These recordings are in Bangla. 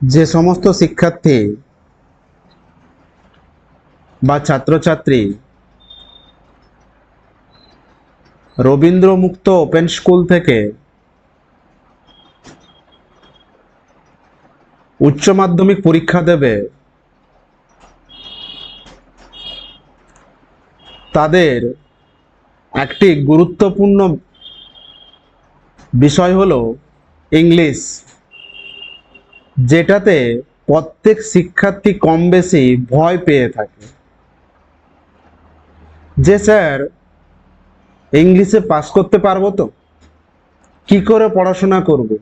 যে সমস্ত শিক্ষার্থী বা ছাত্রছাত্রী রবীন্দ্র মুক্ত ওপেন স্কুল থেকে উচ্চ মাধ্যমিক পরীক্ষা দেবে, তাদের একটি গুরুত্বপূর্ণ বিষয় হলো ইংলিশ যেটাতে প্রত্যেক শিক্ষার্থী কম বেশি ভয় পেয়ে থাকে। যে স্যার, ইংলিশে পাস করতে পারব তো? কি করে পড়াশোনা করব?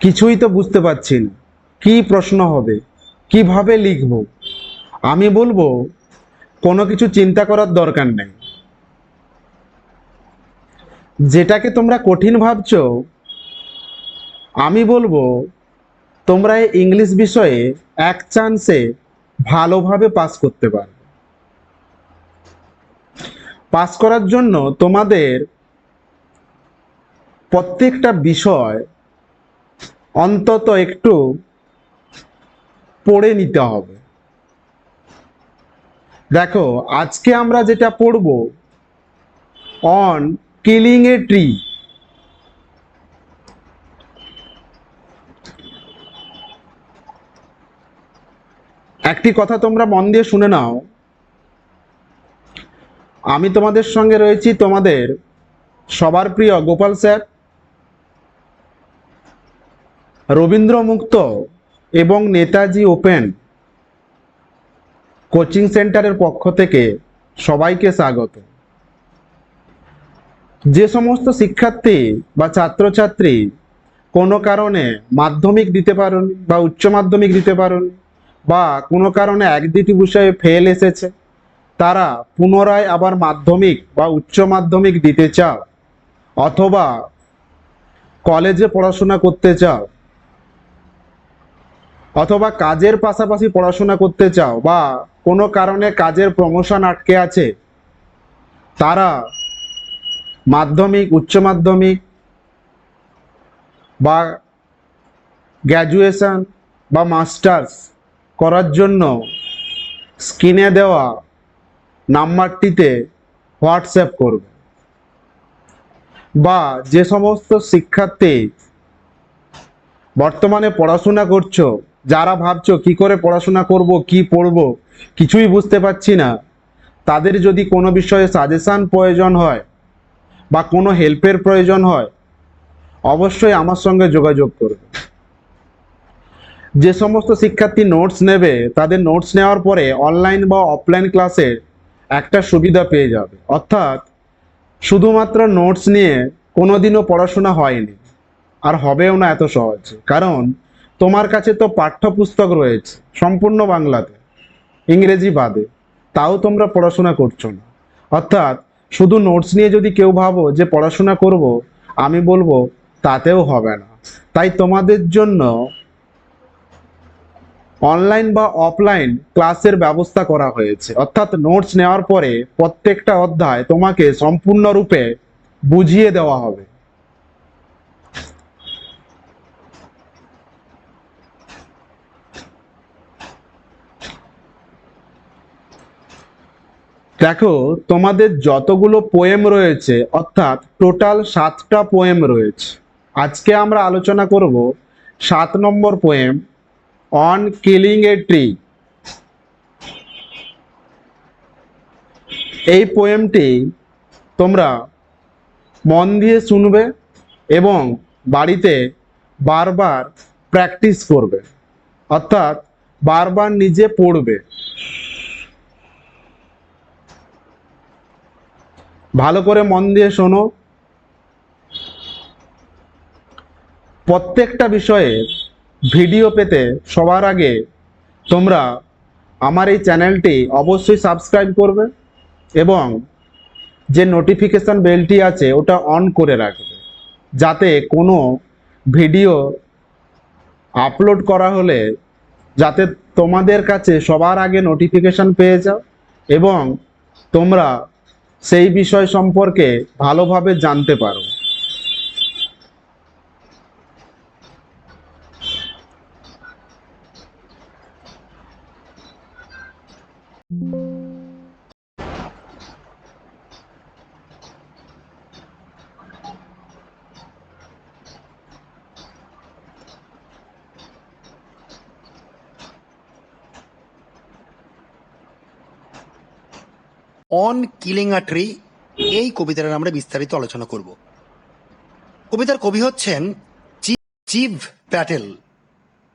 কিছুই তো বুঝতে পারছি না। কি প্রশ্ন হবে? কীভাবে লিখব? আমি বলব, কোনো কিছু চিন্তা করার দরকার নেই। যেটাকে তোমরা কঠিন ভাবছ আমি বলব, তোমরা এই ইংলিশ বিষয়ে এক চান্সে ভালোভাবে পাস করতে পারবে। পাস করার জন্য তোমাদের প্রত্যেকটা বিষয় অন্তত একটু পড়ে নিতে হবে। দেখো, আজকে আমরা যেটা পড়ব অন কিলিং এ ট্রি একটি কথা তোমরা মন দিয়ে শুনে নাও। আমি তোমাদের সঙ্গে রয়েছি তোমাদের সবার প্রিয় গোপাল স্যার, রবীন্দ্র মুক্ত এবং নেতাজি ওপেন কোচিং সেন্টারের পক্ষ থেকে সবাইকে স্বাগত। যে সমস্ত শিক্ষার্থী বা ছাত্রছাত্রী কোনো কারণে মাধ্যমিক দিতে পারেন বা উচ্চ মাধ্যমিক দিতে পারেন বা কোনো কারণে এক দুটি বিষয়ে ফেল এসেছে, তারা পুনরায় আবার মাধ্যমিক বা উচ্চ মাধ্যমিক দিতে চাও অথবা কলেজে পড়াশোনা করতে চাও অথবা কাজের পাশাপাশি পড়াশোনা করতে চাও বা কোনো কারণে কাজের প্রমোশন আটকে আছে, তারা মাধ্যমিক, উচ্চ মাধ্যমিক বা গ্র্যাজুয়েশন বা মাস্টার্স করার জন্য স্ক্রিনে দেওয়া নাম্বারটিতে হোয়াটসঅ্যাপ করবে বা যে সমস্ত শিক্ষার্থী বর্তমানে পড়াশোনা করছ, যারা ভাবছ কি করে পড়াশোনা করব, কি পড়ব, কিছুই বুঝতে পারছি না, তাদের যদি কোনো বিষয়ে সাজেশান প্রয়োজন হয় বা কোনো হেল্পের প্রয়োজন হয়, অবশ্যই আমার সঙ্গে যোগাযোগ করবে। যে সমস্ত শিক্ষার্থী নোটস নেবে, তাদের নোটস নেওয়ার পরে অনলাইন বা অফলাইন ক্লাসের একটা সুবিধা পেয়ে যাবে। অর্থাৎ শুধুমাত্র নোটস নিয়ে কোনোদিনও পড়াশোনা হয়নি। আর হবেও না এত সহজে। কারণ তোমার কাছে তো পাঠ্যপুস্তক রয়েছে, সম্পূর্ণ বাংলাতে, ইংরেজি বাদে। তাও তোমরা পড়াশোনা করছ না। অর্থাৎ শুধু নোটস নিয়ে যদি কেউ ভাবো যে পড়াশোনা করব, আমি বলব তাতেও হবে না। তাই তোমাদের জন্য অনলাইন বা অফলাইন ক্লাসের ব্যবস্থা করা হয়েছে। অর্থাৎ নোটস নেওয়ার পরে প্রত্যেকটা অধ্যায় তোমাকে সম্পূর্ণরূপে বুঝিয়ে দেওয়া হবে। দেখো, তোমাদের যতগুলো পোয়েম রয়েছে, অর্থাৎ টোটাল সাতটা পোয়েম রয়েছে। আজকে আমরা আলোচনা করব সাত নম্বর poem on killing a tree এই পোয়েমটি তোমরা মন দিয়ে শুনবে এবং বাড়িতে বারবার প্র্যাকটিস করবে। অর্থাৎ বারবার নিজে পড়বে। ভালো করে মন দিয়ে শোনো। প্রত্যেকটা বিষয়ে ভিডিও পেতে সবার আগে তোমরা আমার এই চ্যানেলটি অবশ্যই সাবস্ক্রাইব করবে এবং যে নোটিফিকেশান বেলটি আছে ওটা অন করে রাখবে। যাতে কোনো ভিডিও আপলোড করা হলে যাতে তোমাদের কাছে সবার আগে নোটিফিকেশান পেয়ে যাও এবং তোমরা সেই বিষয় সম্পর্কে ভালোভাবে জানতে পারো। অন কিলিং আ ট্রি, এই কবিতার আমরা বিস্তারিত আলোচনা করব। কবিতার কবি হচ্ছেন চিভ প্যাটেল,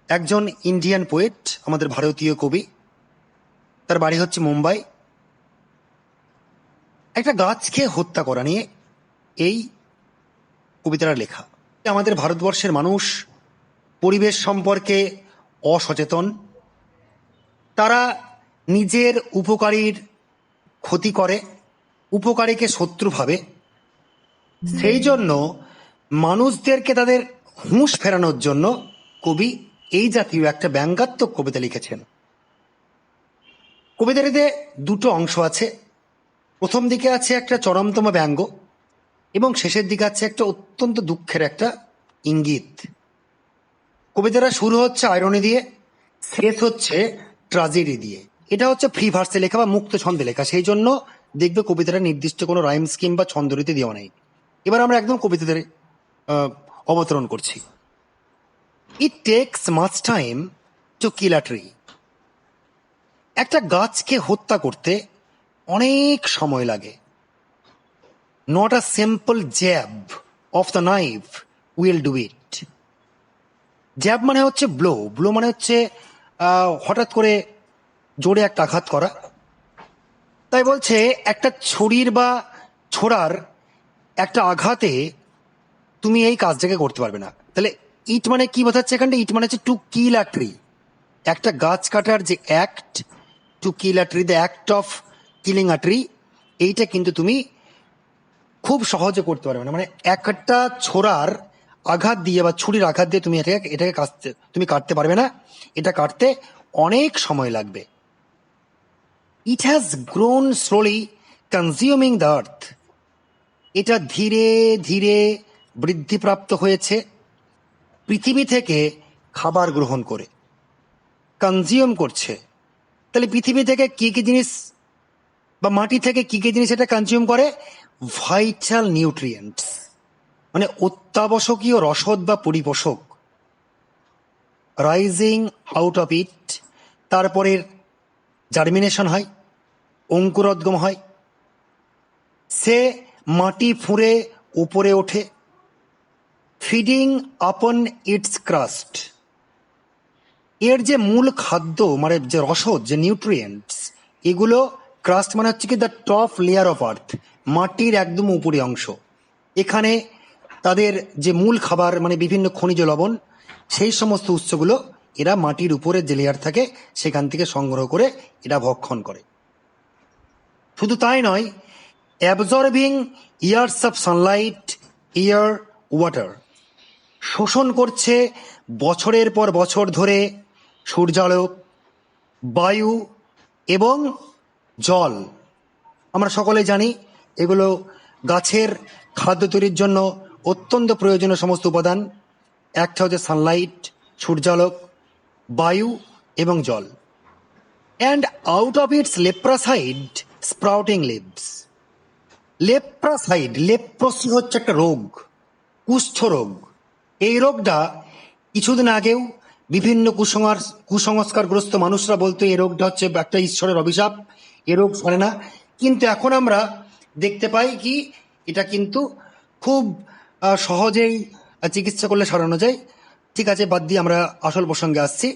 একজন ইন্ডিয়ান পোয়েট আমাদের ভারতীয় কবি। তার বাড়ি হচ্ছে মুম্বাই। একটা গাছকে হত্যা করা নিয়ে এই কবিতাটা লেখা। আমাদের ভারতবর্ষের মানুষ পরিবেশ সম্পর্কে অসচেতন। তারা নিজের উপকারীর ক্ষতি করে, উপকারীকে শত্রু ভাবে। সেই জন্য মানুষদেরকে তাদের হুঁশ ফেরানোর জন্য কবি এই জাতীয় একটা ব্যঙ্গাত্মক কবিতা লিখেছেন। কবিতাটিতে দুটো অংশ আছে। প্রথম দিকে আছে একটা চরমতম ব্যঙ্গ এবং শেষের দিকে আছে একটা অত্যন্ত দুঃখের একটা ইঙ্গিত। কবিতাটা শুরু হচ্ছে আয়রনি দিয়ে, শেষ হচ্ছে ট্রাজেডি দিয়ে। এটা হচ্ছে ফ্রি ভার্সে লেখা বা মুক্ত ছন্দে লেখা। সেই জন্য দেখবে কবিতাটা নির্দিষ্ট কোনো রাইম স্কিম বা ছন্দরীতি দেওয়া নেই। এবার আমরা একদম কবিতাদের অবতরণ করছি। It takes much time to kill a tree একটা গাছকে হত্যা করতে অনেক সময় লাগে। Not a simple jab of the knife will do it jab মানে হচ্ছে ব্লো ব্লো মানে হচ্ছে হঠাৎ করে জোরে একটা আঘাত করা। তাই বলছে, একটা ছুরির বা ছোড়ার একটা আঘাতে তুমি এই কাজটাকে করতে পারবে না। তাহলে ইট মানে কি বোঝাচ্ছে এখানটা? ইট মানে হচ্ছে টু কিল আ ট্রি একটা গাছ কাটার যে act to kill a tree the act of killing a tree এইটা কিন্তু তুমি খুব সহজে করতে পারবে না। মানে একটা ছোড়ার আঘাত দিয়ে বা ছুরির আঘাত দিয়ে তুমি এটাকে এটাকে কাটতে, তুমি কাটতে পারবে না। এটা কাটতে অনেক সময় লাগবে। It has grown slowly consuming the earth এটা ধীরে ধীরে বৃদ্ধিপ্রাপ্ত হয়েছে। পৃথিবী থেকে খাবার গ্রহণ করে। কনজিউম করছে। তাহলে পৃথিবী থেকে কি কি জিনিস বা মাটি থেকে কি কি জিনিস এটা কনজিউম করে? ভাইটাল নিউট্রিয়েন্টস মানে অত্যাবশ্যকীয় রসদ বা পরিপোষক। রাইজিং আউট অফ ইট তারপরের জার্মিনেশন হয়। অঙ্কুরোদ্গম হয়। সে মাটি ফুঁড়ে উপরে ওঠে। ফিডিং আপন ইটস ক্রাস্ট। এর যে মূল খাদ্য মানে যে রসদ, যে নিউট্রিয়েন্টস, এগুলো ক্রাস্ট মানে হচ্ছে কি the top layer of earth মাটির একদম উপরে অংশ। এখানে তাদের যে মূল খাবার মানে বিভিন্ন খনিজ লবণ, সেই সমস্ত উৎসগুলো এরা মাটির উপরে যে লেয়ার থাকে, সেখান থেকে সংগ্রহ করে এরা ভক্ষণ করে। শুধু তাই নয় absorbing years of sunlight air water শোষণ করছে বছরের পর বছর ধরে সূর্যালোক, বায়ু এবং জল। আমরা সকলে জানি এগুলো গাছের খাদ্য তৈরির জন্য অত্যন্ত প্রয়োজনীয় সমস্ত উপাদান। একটা হচ্ছে সানলাইট সূর্যালোক, বায়ু এবং জল। And out of its leprous hide sprouting leaves leprous hide leprosy হচ্ছে একটা রোগ, কুষ্ঠ রোগ। এই রোগটা কিছুদিন আগেও বিভিন্ন কুসংস্কার কুসংস্কারগ্রস্ত মানুষরা বলতো, এই রোগটা হচ্ছে একটা ঈশ্বরের অভিশাপ, এ রোগ সরে না। কিন্তু এখন আমরা দেখতে পাই কি, এটা কিন্তু খুব সহজেই চিকিৎসা করলে সরানো যায়। ঠিক আছে, বাদ দিয়ে আমরা আসল প্রসঙ্গে আসছি।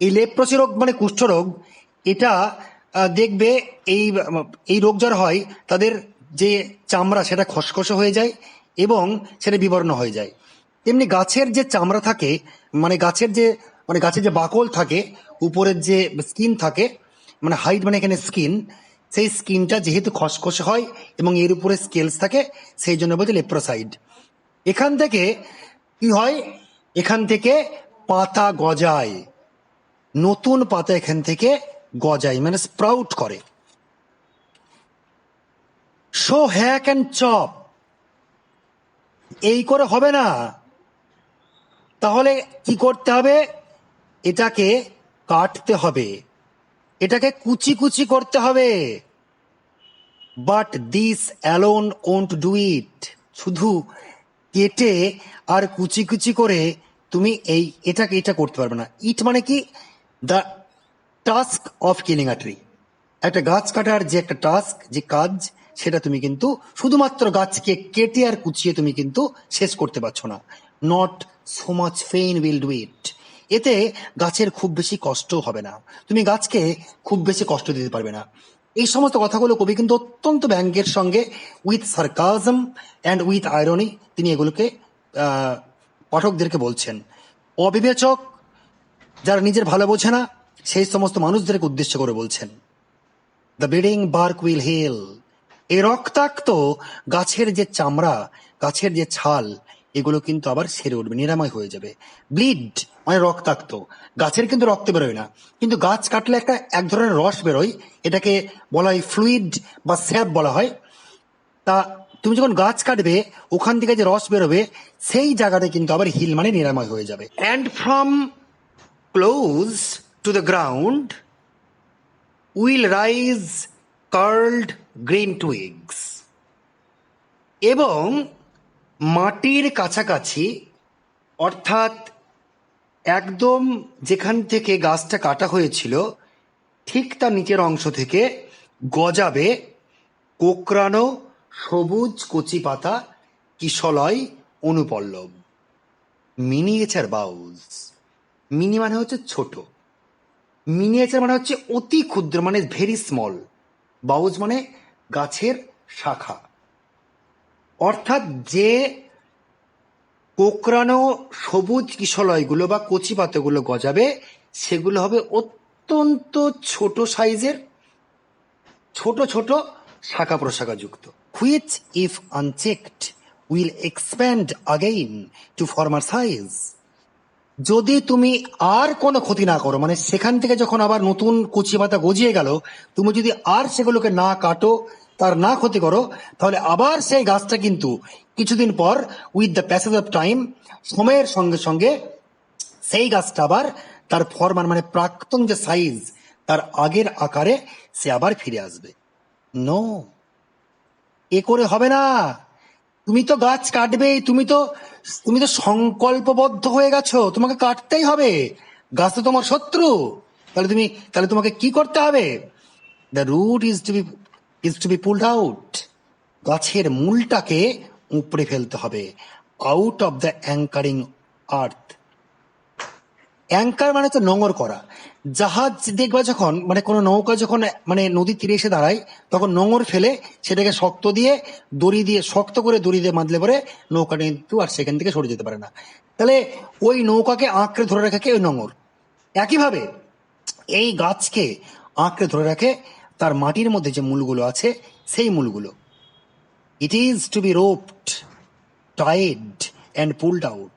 এই লেপ্রসি রোগ মানে কুষ্ঠ রোগ, এটা দেখবে এই এই রোগ যার হয়, তাদের যে চামড়া, সেটা খসখসে হয়ে যায় এবং সেটা বিবর্ণ হয়ে যায়। তেমনি গাছের যে চামড়া থাকে মানে গাছের যে মানে গাছের যে বাকল থাকে, উপরের যে স্কিন থাকে মানে হাইট মানে এখানে স্কিন, সেই স্কিনটা যেহেতু খসখসে হয় এবং এর উপরে স্কেলস থাকে, সেই জন্য বলছে লেপ্রোসাইড। এখান থেকে কি হয়? এখান থেকে পাতা গজায়। নতুন পাতা এখান থেকে গজায় মানে স্প্রাউট করে। So hack and chop. এই করে হবে না। তাহলে কি করতে হবে? এটাকে কাটতে হবে। এটাকে কুচি কুচি করতে হবে। But this alone won't do it শুধু কেটে আর কুচি কুচি করে তুমি এই, এটাকে, এটা করতে পারবে না। ইট মানে কি? The task of killing a tree একটা গাছ কাটার যে একটা টাস্ক যে কাজ, সেটা তুমি কিন্তু শুধুমাত্র গাছকে কেটে আর কুচিয়ে তুমি কিন্তু শেষ করতে পারছ না। Not so much pain will do it এতে গাছের খুব বেশি কষ্ট হবে না। তুমি গাছকে খুব বেশি কষ্ট দিতে পারবে না। এই সমস্ত কথাগুলো কবি কিন্তু অত্যন্ত ব্যঙ্গের সঙ্গে with sarcasm and with irony তিনি এগুলোকে পাঠকদেরকে বলছেন। অবিবেচক, যারা নিজের ভালো বোঝে না সেই সমস্ত মানুষদেরকে উদ্দেশ্য করে বলছেন the bleeding bark will heal এই রক্তাক্ত গাছের যে চামড়া, গাছের যে ছাল, এগুলো কিন্তু আবার সেরে উঠবে, নিরাময় হয়ে যাবে। ব্লিড মানে রক্তাক্ত। গাছের কিন্তু রক্ত বেরোয় না। কিন্তু গাছ কাটলে একটা এক ধরনের রস বেরোয়, এটাকে বলা হয় ফ্লুইড বা স্যাপ বলা হয়। তা তুমি যখন গাছ কাটবে, ওখান থেকে যে রস বেরোবে, সেই জায়গাটা কিন্তু আবার হিল মানে নিরাময় হয়ে যাবে। And from close to the ground will rise curled green twigs এবং মাটির কাছাকাছি, অর্থাৎ একদম যেখান থেকে গাছটা কাটা হয়েছিল, ঠিক তার নিচের অংশ থেকে গজাবে কোকড়ানো সবুজ কচি পাতা কিশলয় অনুপল্লব। মিনিয়েচার বাউজ মিনি মানে হচ্ছে ছোট। মিনিয়েচার মানে হচ্ছে অতি ক্ষুদ্র মানে ভেরি স্মল বাউজ মানে গাছের শাখা। অর্থাৎ যে কোকড়ানো সবুজ কিশলয়গুলো বা কচি পাতাগুলো গজাবে, সেগুলো হবে অত্যন্ত ছোট সাইজের, ছোট ছোট শাখা প্রশাখা যুক্ত which if unchecked will expand again to former size যদি তুমি আর কোনো ক্ষতি না করো মানে সেখান থেকে যখন আবার নতুন কচি পাতা গজিয়ে গেল, তুমি যদি আর সেগুলোকে না কাটো, তার না ক্ষতি করো, তাহলে আবার সেই গাছটা কিন্তু কিছুদিন পর with the passage of time সময়ের সঙ্গে সঙ্গে সেই গাছটা আবার তার ফরমান মানে প্রাক্তন যে সাইজ তার আগের আকারে সে আবার ফিরে আসবে। নো এ করে হবে না। তুমি তো গাছ কাটবেই, তুমি তো তুমি তো সংকল্পবদ্ধ হয়ে গেছো, তোমাকে কাটতেই হবে। গাছ তো তোমার শত্রু। তাহলে তুমি, তাহলে তোমাকে কি করতে হবে? The root is to be is to be pulled out গাছের মূলটাকে উপড়ে ফেলতে হবে। Out of the anchoring earth anchor মানে তো নোঙর করা। জাহাজ দেখবা যখন মানে কোনো নৌকা যখন মানে নদীর তীরে এসে দাঁড়ায়, তখন নোঙর ফেলে সেটাকে শক্ত দিয়ে দড়ি দিয়ে, শক্ত করে দড়ি দিয়ে বাঁধলে পরে নৌকা কিন্তু আর সেখান থেকে সরে যেতে পারে না। তাহলে ওই নৌকাকে আঁকড়ে ধরে রাখাকে ওই নোঙর। একইভাবে এই গাছকে আঁকড়ে ধরে রাখে তার মাটির মধ্যে যে মূলগুলো আছে, সেই মূলগুলো। It is to be roped tied and pulled out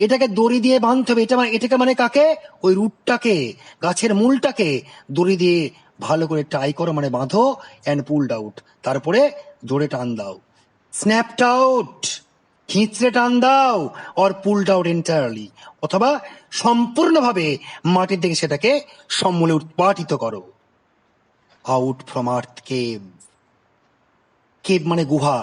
এটাকে দড়ি দিয়ে বাঁধতে হবে। এটা মানে এটাকে মানে কাকে? ওই রুটটাকে, গাছের মূলটাকে দড়ি দিয়ে ভালো করে টাই করো মানে বাঁধো অ্যান্ড পুলড আউট তারপরে জোরে টান দাও। স্ন্যাপড আউট খিঁচড়ে টান দাও অর পুলড আউট এন্টায়ারলি অথবা সম্পূর্ণভাবে মাটির দিকে সেটাকে সম্মূলে উৎপাটিত করো। আউট ফ্রম আর্থ কেভ কেব মানে গুহা।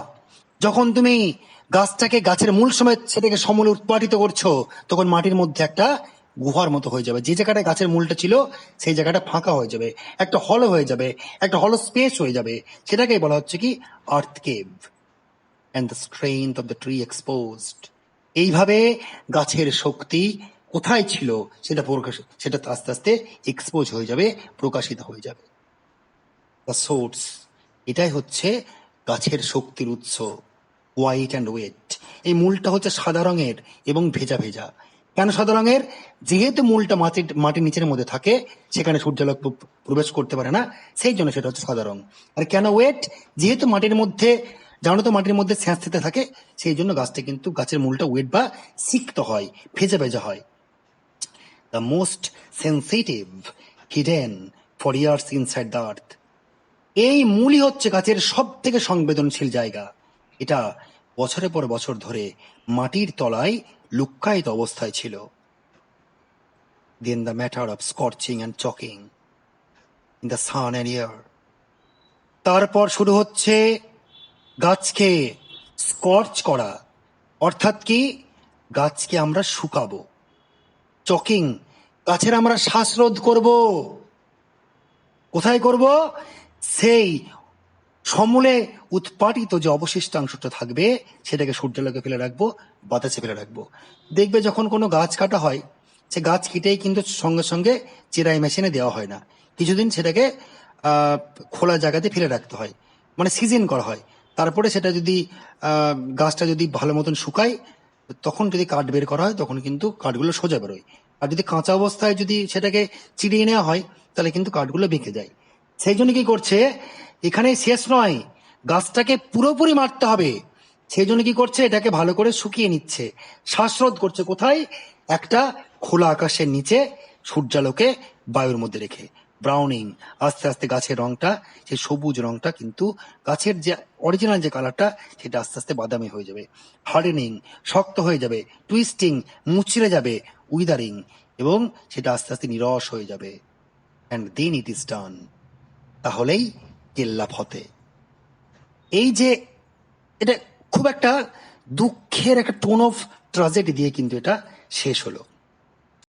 যখন তুমি গাছটাকে গাছের মূল সময় সেটাকে সমূলে উৎপাদিত করছ, তখন মাটির মধ্যে একটা গুহার মতো হয়ে যাবে। যে জায়গাটায় গাছের মূলটা ছিল, সেই জায়গাটা ফাঁকা হয়ে যাবে। একটা হলো হয়ে যাবে। একটা হলো স্পেস হয়ে যাবে। সেটাকেই বলা হচ্ছে কি? Earth cave and the strength of the tree exposed এইভাবে গাছের শক্তি কোথায় ছিল, সেটা প্রকাশ সেটা আস্তে আস্তে এক্সপোজ হয়ে যাবে, প্রকাশিত হয়ে যাবে। দ্য সোর্স এটাই হচ্ছে গাছের শক্তির উৎস হোয়াইট অ্যান্ড ওয়েট এই মূলটা হচ্ছে সাদা রঙের এবং ভেজা ভেজা। কেন সাদা রঙের? যেহেতু মূলটা মাটির মাটির নিচের মধ্যে থাকে, সেখানে সূর্যালোক প্র- প্রবেশ করতে পারে না, সেই জন্য সেটা হচ্ছে সাদা রং। আর কেন ওয়েট যেহেতু মাটির মধ্যে, জানো তো মাটির মধ্যে স্যাঁতস্যাঁতে থাকে, সেই জন্য গাছটা কিন্তু গাছের মূলটা ওয়েট বা সিক্ত হয়, ভেজা ভেজা হয়। The most sensitive hidden for years inside the earth এই মূলই হচ্ছে গাছের সব থেকে সংবেদনশীল জায়গা। এটা বছরের পর বছর ধরে মাটির তলায় লুক্কায়িত অবস্থায় ছিল। Then the matter of scorching and choking in the sun and air তারপর শুরু হচ্ছে গাছকে স্কর্চ করা, অর্থাৎ কি গাছকে আমরা শুকাবো। চকিং গাছের আমরা শ্বাসরোধ করব। কোথায় করব? সেই সমূলে উৎপাটিত যে অবশিষ্টাংশটা থাকবে, সেটাকে সূর্যালোকে ফেলে রাখব, বাতাসে ফেলে রাখব। দেখবে যখন কোনো গাছ কাটা হয়, সে গাছ কেটেই কিন্তু সঙ্গে সঙ্গে চেরাই মেশিনে দেওয়া হয় না। কিছুদিন সেটাকে খোলা জায়গাতে ফেলে রাখতে হয়। মানে সিজন করা হয়। তারপরে সেটা যদি গাছটা যদি ভালো মতন শুকায়, তখন যদি কাঠ বের করা হয়, তখন কিন্তু কাঠগুলো সোজা বেরোয়। আর যদি কাঁচা অবস্থায় যদি সেটাকে চিড়িয়ে নেওয়া হয়, তাহলে কিন্তু কাঠগুলো বেঁকে যায়। সেই জন্য কি করছে? এখানে শেষ নয়। গাছটাকে পুরোপুরি মারতে হবে। সেই জন্য কি করছে? এটাকে ভালো করে শুকিয়ে নিচ্ছে। শ্বাসরোধ করছে কোথায়? একটা খোলা আকাশের নিচে সূর্যালোকে বায়ুর মধ্যে রেখে। ব্রাউনিং আস্তে আস্তে গাছের রংটা, সেই সবুজ রংটা কিন্তু গাছের যে অরিজিনাল যে কালারটা সেটা আস্তে আস্তে বাদামি হয়ে যাবে। হার্ডেনিং শক্ত হয়ে যাবে। টুইস্টিং মুচড়ে যাবে। উইদারিং এবং সেটা আস্তে আস্তে নিরস হয়ে যাবে। And then it is done তাহলেই কেল্লা ফতে এই যে এটা খুব একটা দুঃখের একটা টোন অফ ট্রাজেডি দিয়ে কিন্তু এটা শেষ হলো।